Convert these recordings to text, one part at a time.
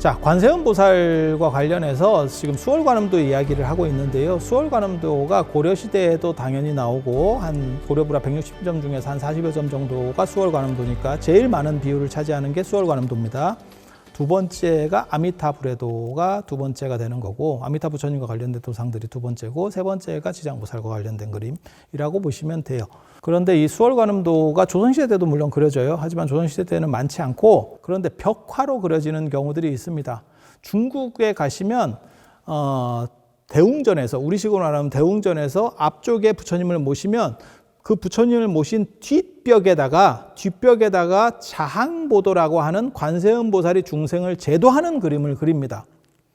자, 관세음 보살과 관련해서 지금 수월관음도 이야기를 하고 있는데요. 수월관음도가 고려 시대에도 당연히 나오고 한 고려불화 160점 중에서 한 40여 점 정도가 수월관음도니까 제일 많은 비율을 차지하는 게 수월관음도입니다. 두 번째가 아미타불에도가 두 번째가 되는 거고 아미타 부처님과 관련된 도상들이 두 번째고 세 번째가 지장보살과 관련된 그림이라고 보시면 돼요. 그런데 이 수월관음도가 조선시대 때도 물론 그려져요. 하지만 조선시대 때는 많지 않고 그런데 벽화로 그려지는 경우들이 있습니다. 중국에 가시면 어, 대웅전에서 우리식으로 말하면 대웅전에서 앞쪽에 부처님을 모시면 그 부처님을 모신 뒷벽에다가 뒷벽에다가 자항보도라고 하는 관세음 보살이 중생을 제도하는 그림을 그립니다.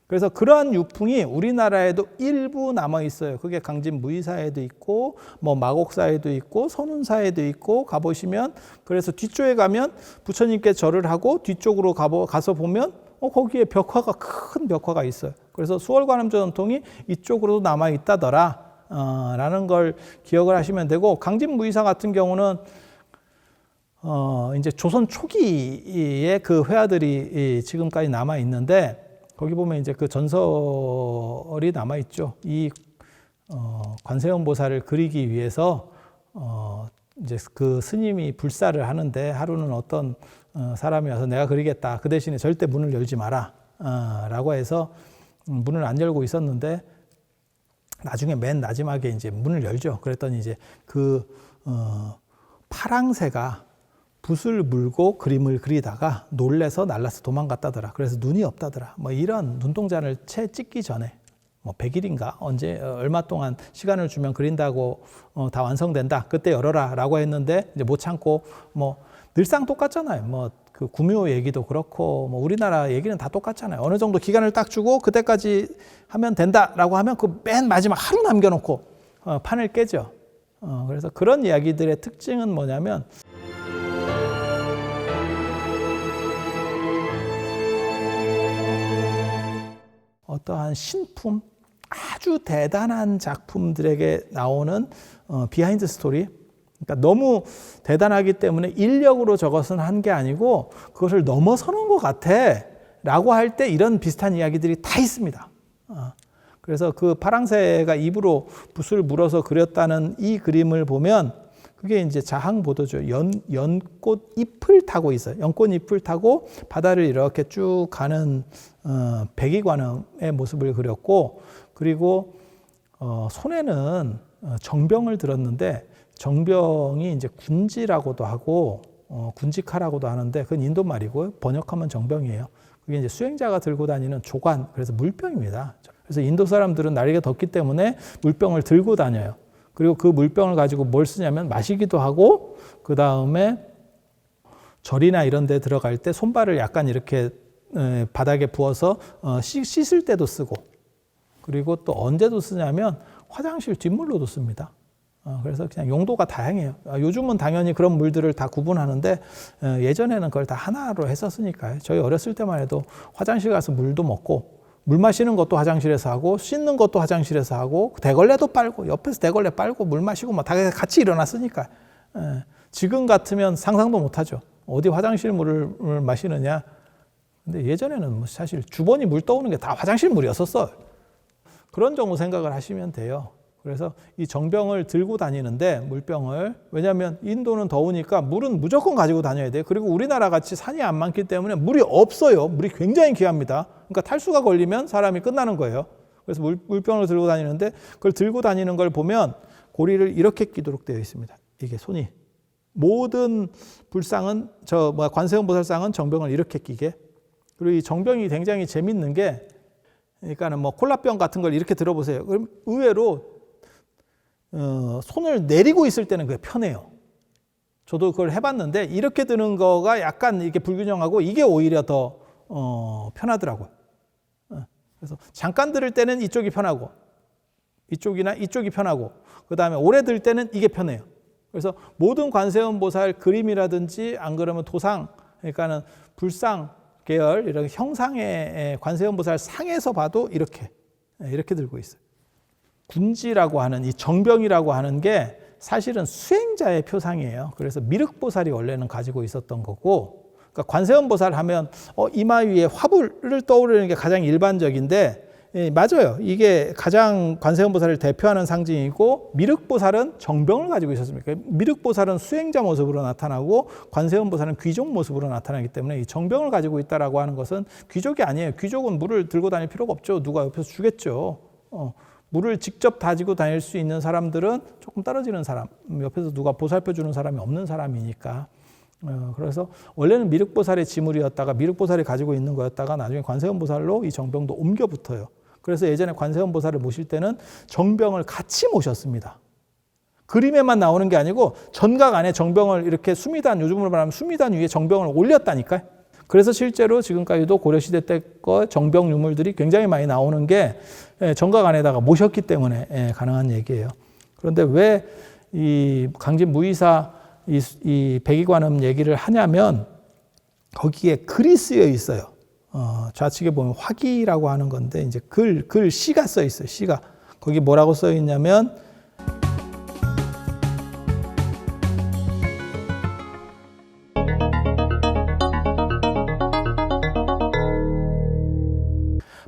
그래서 그러한 유풍이 우리나라에도 일부 남아 있어요. 그게 강진 무의사에도 있고 뭐 마곡사에도 있고 선운사에도 있고 가 보시면 그래서 뒤쪽에 가면 부처님께 절을 하고 뒤쪽으로 가보, 가서 보면 어, 거기에 벽화가 큰 벽화가 있어요. 그래서 수월관음 전 통이 이쪽으로도 남아 있다더라. 어, 라는 걸 기억을 하시면 되고 강진무이사 같은 경우는 어, 이제 조선 초기에 그 회화들이 지금까지 남아 있는데 거기 보면 이제 그 전설이 남아 있죠. 이 어, 관세음 보살을 그리기 위해서 어, 이제 그 스님이 불사를 하는데 하루는 어떤 어, 사람이 와서 내가 그리겠다. 그 대신에 절대 문을 열지 마라. 어, 라고 해서 문을 안 열고 있었는데 나중에 맨 마지막에 이제 문을 열죠. 그랬더니 이제 그 어, 파랑새가 붓을 물고 그림을 그리다가 놀래서 날라서 도망갔다더라. 그래서 눈이 없다더라. 뭐 이런 눈동자를 채 찍기 전에 뭐 100일인가 언제 어, 얼마 동안 시간을 주면 그린다고 어, 다 완성된다. 그때 열어라라고 했는데 이제 못 참고 뭐 늘상 똑같잖아요. 뭐 그 구묘 얘기도 그렇고 뭐 우리나라 얘기는 다 똑같잖아요. 어느 정도 기간을 딱 주고 그때까지 하면 된다라고 하면 그 맨 마지막 하루 남겨놓고 어, 판을 깨죠. 어, 그래서 그런 이야기들의 특징은 뭐냐면 어떠한 신품, 아주 대단한 작품들에게 나오는 어, 비하인드 스토리. 그러니까 너무 대단하기 때문에 인력으로 저것은 한 게 아니고 그것을 넘어서는 것 같아. 라고 할 때 이런 비슷한 이야기들이 다 있습니다. 어. 그래서 그 파랑새가 입으로 붓을 물어서 그렸다는 이 그림을 보면 그게 이제 자항보도죠. 연, 연꽃 잎을 타고 있어요. 연꽃 잎을 타고 바다를 이렇게 쭉 가는 어, 백이관음의 모습을 그렸고 그리고 어, 손에는 어, 정병을 들었는데 정병이 이제 군지라고도 하고 어, 군지카라고도 하는데 그건 인도 말이고 번역하면 정병이에요. 그게 이제 수행자가 들고 다니는 조관 그래서 물병입니다. 그래서 인도 사람들은 날개가 덥기 때문에 물병을 들고 다녀요. 그리고 그 물병을 가지고 뭘 쓰냐면 마시기도 하고 그 다음에 절이나 이런 데 들어갈 때 손발을 약간 이렇게 바닥에 부어서 어, 씻을 때도 쓰고 그리고 또 언제도 쓰냐면 화장실 뒷물로도 씁니다. 어, 그래서 그냥 용도가 다양해요. 아, 요즘은 당연히 그런 물들을 다 구분하는데 어, 예전에는 그걸 다 하나로 했었으니까요. 저희 어렸을 때만 해도 화장실 가서 물도 먹고 물 마시는 것도 화장실에서 하고 씻는 것도 화장실에서 하고 대걸레도 빨고 옆에서 대걸레 빨고 물 마시고 뭐다 같이 일어났으니까 지금 같으면 상상도 못하죠. 어디 화장실 물을 마시느냐. 근데 예전에는 뭐 사실 주번이 물 떠오는 게 다 화장실 물이었었어요. 그런 정도 생각을 하시면 돼요. 그래서 이 정병을 들고 다니는데 물병을 왜냐하면 인도는 더우니까 물은 무조건 가지고 다녀야 돼요. 그리고 우리나라 같이 산이 안 많기 때문에 물이 없어요. 물이 굉장히 귀합니다. 그러니까 탈수가 걸리면 사람이 끝나는 거예요. 그래서 물, 물병을 들고 다니는데 그걸 들고 다니는 걸 보면 고리를 이렇게 끼도록 되어 있습니다. 이게 손이 모든 불상은 저 뭐야 관세음 보살상은 정병을 이렇게 끼게 그리고 이 정병이 굉장히 재밌는 게 그러니까는 뭐 콜라병 같은 걸 이렇게 들어보세요. 그럼 의외로 어, 손을 내리고 있을 때는 그게 편해요. 저도 그걸 해봤는데 이렇게 드는 거가 약간 이렇게 불균형하고 이게 오히려 더 어, 편하더라고요. 어, 그래서 잠깐 들을 때는 이쪽이 편하고 이쪽이나 이쪽이 편하고 그 다음에 오래 들 때는 이게 편해요. 그래서 모든 관세음 보살 그림이라든지 안 그러면 도상 그러니까는 불상 계열 이런 형상의 관세음 보살 상에서 봐도 이렇게 이렇게 들고 있어요. 군지라고 하는 이 정병이라고 하는 게 사실은 수행자의 표상이에요. 그래서 미륵보살이 원래는 가지고 있었던 거고 그러니까 관세음 보살 하면 어, 이마 위에 화불을 떠오르는 게 가장 일반적인데 예, 맞아요. 이게 가장 관세음 보살을 대표하는 상징이고 미륵 보살은 정병을 가지고 있었습니다. 미륵 보살은 수행자 모습으로 나타나고 관세음 보살은 귀족 모습으로 나타나기 때문에 이 정병을 가지고 있다라고 하는 것은 귀족이 아니에요. 귀족은 물을 들고 다닐 필요가 없죠. 누가 옆에서 주겠죠. 어, 물을 직접 다지고 다닐 수 있는 사람들은 조금 떨어지는 사람, 옆에서 누가 보살펴 주는 사람이 없는 사람이니까. 어, 그래서 원래는 미륵보살의 지물이었다가 미륵보살이 가지고 있는 거였다가 나중에 관세음보살로 이 정병도 옮겨 붙어요. 그래서 예전에 관세음보살을 모실 때는 정병을 같이 모셨습니다. 그림에만 나오는 게 아니고 전각 안에 정병을 이렇게 수미단 요즘으로 말하면 수미단 위에 정병을 올렸다니까요. 그래서 실제로 지금까지도 고려시대 때 거 정병 유물들이 굉장히 많이 나오는 게 예, 정각 안에다가 모셨기 때문에 예, 가능한 얘기예요. 그런데 왜 이 강진 무이사 이, 이 백이관음 얘기를 하냐면 거기에 글이 쓰여 있어요. 어, 좌측에 보면 화기라고 하는 건데 이제 글, 글 시가 써 있어요. 시가 거기 뭐라고 써 있냐면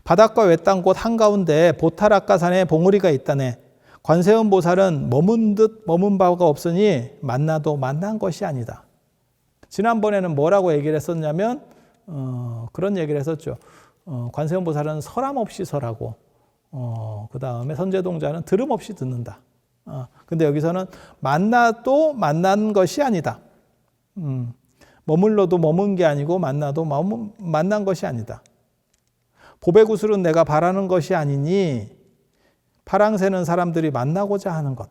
바닷가 외딴 곳 한가운데 보타락가산에 봉우리가 있다네. 관세음 보살은 머문 듯 머문 바가 없으니 만나도 만난 것이 아니다. 지난번에는 뭐라고 얘기를 했었냐면 어, 그런 얘기를 했었죠. 어, 관세음 보살은 설함 없이 설하고 어, 그 다음에 선제동자는 들음 없이 듣는다. 어, 근데 여기서는 만나도 만난 것이 아니다. 음, 머물러도 머문 게 아니고 만나도 머문, 만난 것이 아니다. 보배구슬은 내가 바라는 것이 아니니 파랑새는 사람들이 만나고자 하는 것.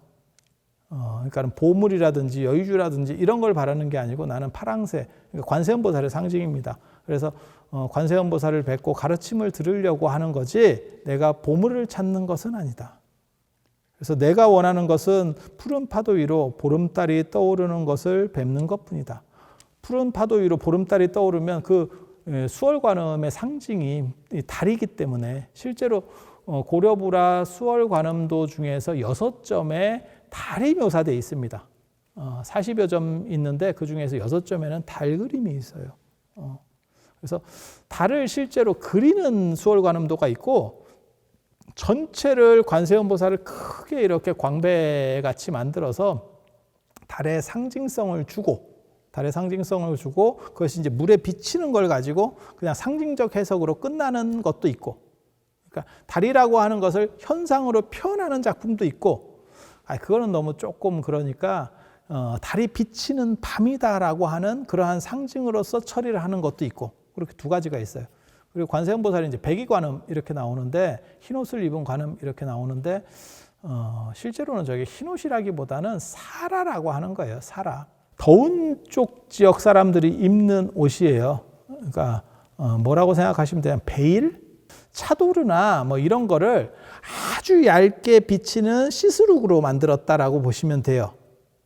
어, 그러니까 보물이라든지 여유주라든지 이런 걸 바라는 게 아니고 나는 파랑새, 그러니까 관세음보살의 상징입니다. 그래서 어, 관세음보살을 뵙고 가르침을 들으려고 하는 거지 내가 보물을 찾는 것은 아니다. 그래서 내가 원하는 것은 푸른 파도 위로 보름달이 떠오르는 것을 뵙는 것뿐이다. 푸른 파도 위로 보름달이 떠오르면 그 예, 수월관음의 상징이 달이기 때문에 실제로 어, 고려부라 수월관음도 중에서 여섯 점의 달이 묘사되어 있습니다. 40여 어, 점 있는데 그 중에서 여섯 점에는 달 그림이 있어요. 어, 그래서 달을 실제로 그리는 수월관음도가 있고 전체를 관세음보살을 크게 이렇게 광배같이 만들어서 달의 상징성을 주고 달의 상징성을 주고 그것이 이제 물에 비치는 걸 가지고 그냥 상징적 해석으로 끝나는 것도 있고 그러니까 달이라고 하는 것을 현상으로 표현하는 작품도 있고 아 그거는 너무 조금 그러니까 어, 달이 비치는 밤이다라고 하는 그러한 상징으로서 처리를 하는 것도 있고 그렇게 두 가지가 있어요. 그리고 관세음보살이 이제 백이관음 이렇게 나오는데 흰 옷을 입은 관음 이렇게 나오는데 어, 실제로는 저게 흰 옷이라기보다는 사라라고 하는 거예요. 사라. 더운 쪽 지역 사람들이 입는 옷이에요. 그러니까 어, 뭐라고 생각하시면 되냐 베일, 차도르나 뭐 이런 거를 아주 얇게 비치는 시스룩으로 만들었다라고 보시면 돼요.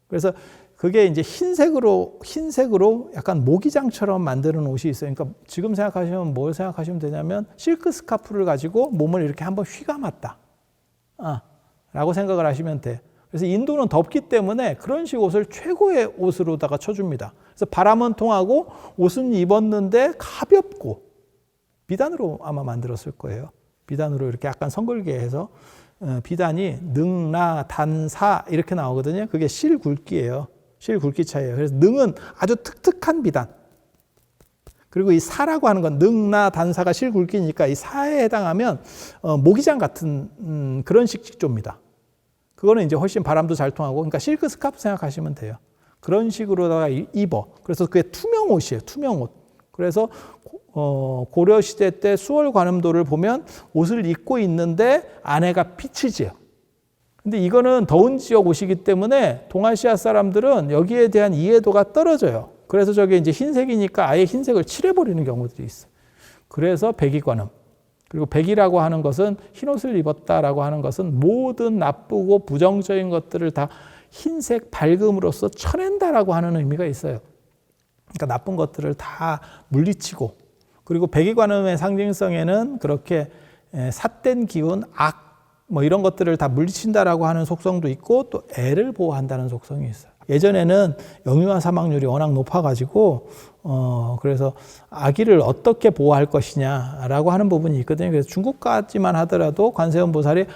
그래서 그게 이제 흰색으로 흰색으로 약간 모기장처럼 만드는 옷이 있어요. 그러니까 지금 생각하시면 뭘 생각하시면 되냐면 실크 스카프를 가지고 몸을 이렇게 한번 휘감았다. 아, 라고 생각을 하시면 돼. 그래서 인도는 덥기 때문에 그런 식 옷을 최고의 옷으로다가 쳐줍니다. 그래서 바람은 통하고 옷은 입었는데 가볍고 비단으로 아마 만들었을 거예요. 비단으로 이렇게 약간 성글게 해서 어, 비단이 능 나 단 사 이렇게 나오거든요. 그게 실 굵기예요. 실 굵기 차이예요. 그래서 능은 아주 특특한 비단. 그리고 이 사라고 하는 건 능 나 단사가 실 굵기니까 이 사에 해당하면 어, 모기장 같은 음, 그런 식 직조입니다. 그거는 이제 훨씬 바람도 잘 통하고, 그러니까 실크 스카프 생각하시면 돼요. 그런 식으로다가 입어. 그래서 그게 투명 옷이에요. 투명 옷. 그래서 어, 고려 시대 때 수월 관음도를 보면 옷을 입고 있는데 안에가 빛이 지요. 근데 이거는 더운 지역 옷이기 때문에 동아시아 사람들은 여기에 대한 이해도가 떨어져요. 그래서 저게 이제 흰색이니까 아예 흰색을 칠해버리는 경우들이 있어요. 그래서 백이관음. 그리고 백이라고 하는 것은 흰옷을 입었다라고 하는 것은 모든 나쁘고 부정적인 것들을 다 흰색 밝음으로써 쳐낸다라고 하는 의미가 있어요. 그러니까 나쁜 것들을 다 물리치고 그리고 백이관음의 상징성에는 그렇게 삿된 기운, 악, 뭐 이런 것들을 다 물리친다라고 하는 속성도 있고 또 애를 보호한다는 속성이 있어요. 예전에는 영유아 사망률이 워낙 높아가지고 어 그래서 아기를 어떻게 보호할 것이냐라고 하는 부분이 있거든요. 그래서 중국까지만 하더라도 관세음 보살이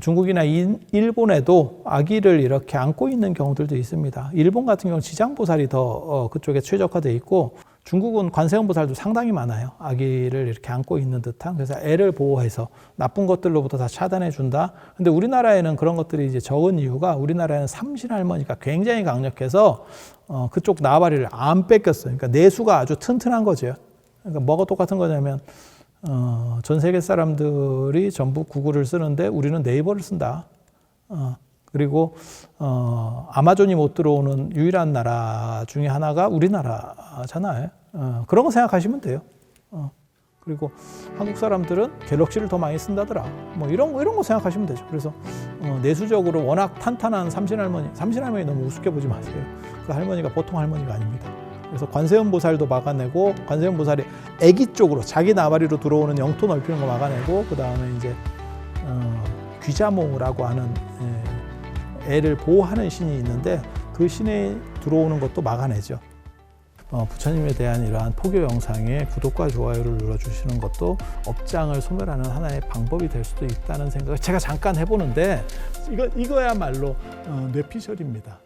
중국이나 인- 일본에도 아기를 이렇게 안고 있는 경우들도 있습니다. 일본 같은 경우는 지장보살이 더 어, 그쪽에 최적화돼 있고 중국은 관세음보살도 상당히 많아요. 아기를 이렇게 안고 있는 듯한 그래서 애를 보호해서 나쁜 것들로부터 다 차단해 준다. 근데 우리나라에는 그런 것들이 이제 적은 이유가 우리나라에는 삼신 할머니가 굉장히 강력해서 어, 그쪽 나발이를 안 뺏겼어요. 그러니까 내수가 아주 튼튼한 거죠. 그러니까 뭐가 똑같은 거냐면 어, 전 세계 사람들이 전부 구글을 쓰는데 우리는 네이버를 쓴다. 어, 그리고 어, 아마존이 못 들어오는 유일한 나라 중에 하나가 우리나라잖아요. 어, 그런 거 생각하시면 돼요. 어, 그리고 한국 사람들은 갤럭시를 더 많이 쓴다더라. 뭐 이런 거 이런 거 생각하시면 되죠. 그래서 어, 내수적으로 워낙 탄탄한 삼신 할머니, 삼신 할머니 너무 우습게 보지 마세요. 그 할머니가 보통 할머니가 아닙니다. 그래서 관세음 보살도 막아내고 관세음 보살이 애기 쪽으로 자기 나발이로 들어오는 영토 넓히는 거 막아내고 그 다음에 이제 어, 귀자몽이라고 하는 예, 애를 보호하는 신이 있는데 그 신에 들어오는 것도 막아내죠. 어, 부처님에 대한 이러한 포교 영상에 구독과 좋아요를 눌러주시는 것도 업장을 소멸하는 하나의 방법이 될 수도 있다는 생각을 제가 잠깐 해보는데 이거 이거야말로 어, 뇌피셜입니다.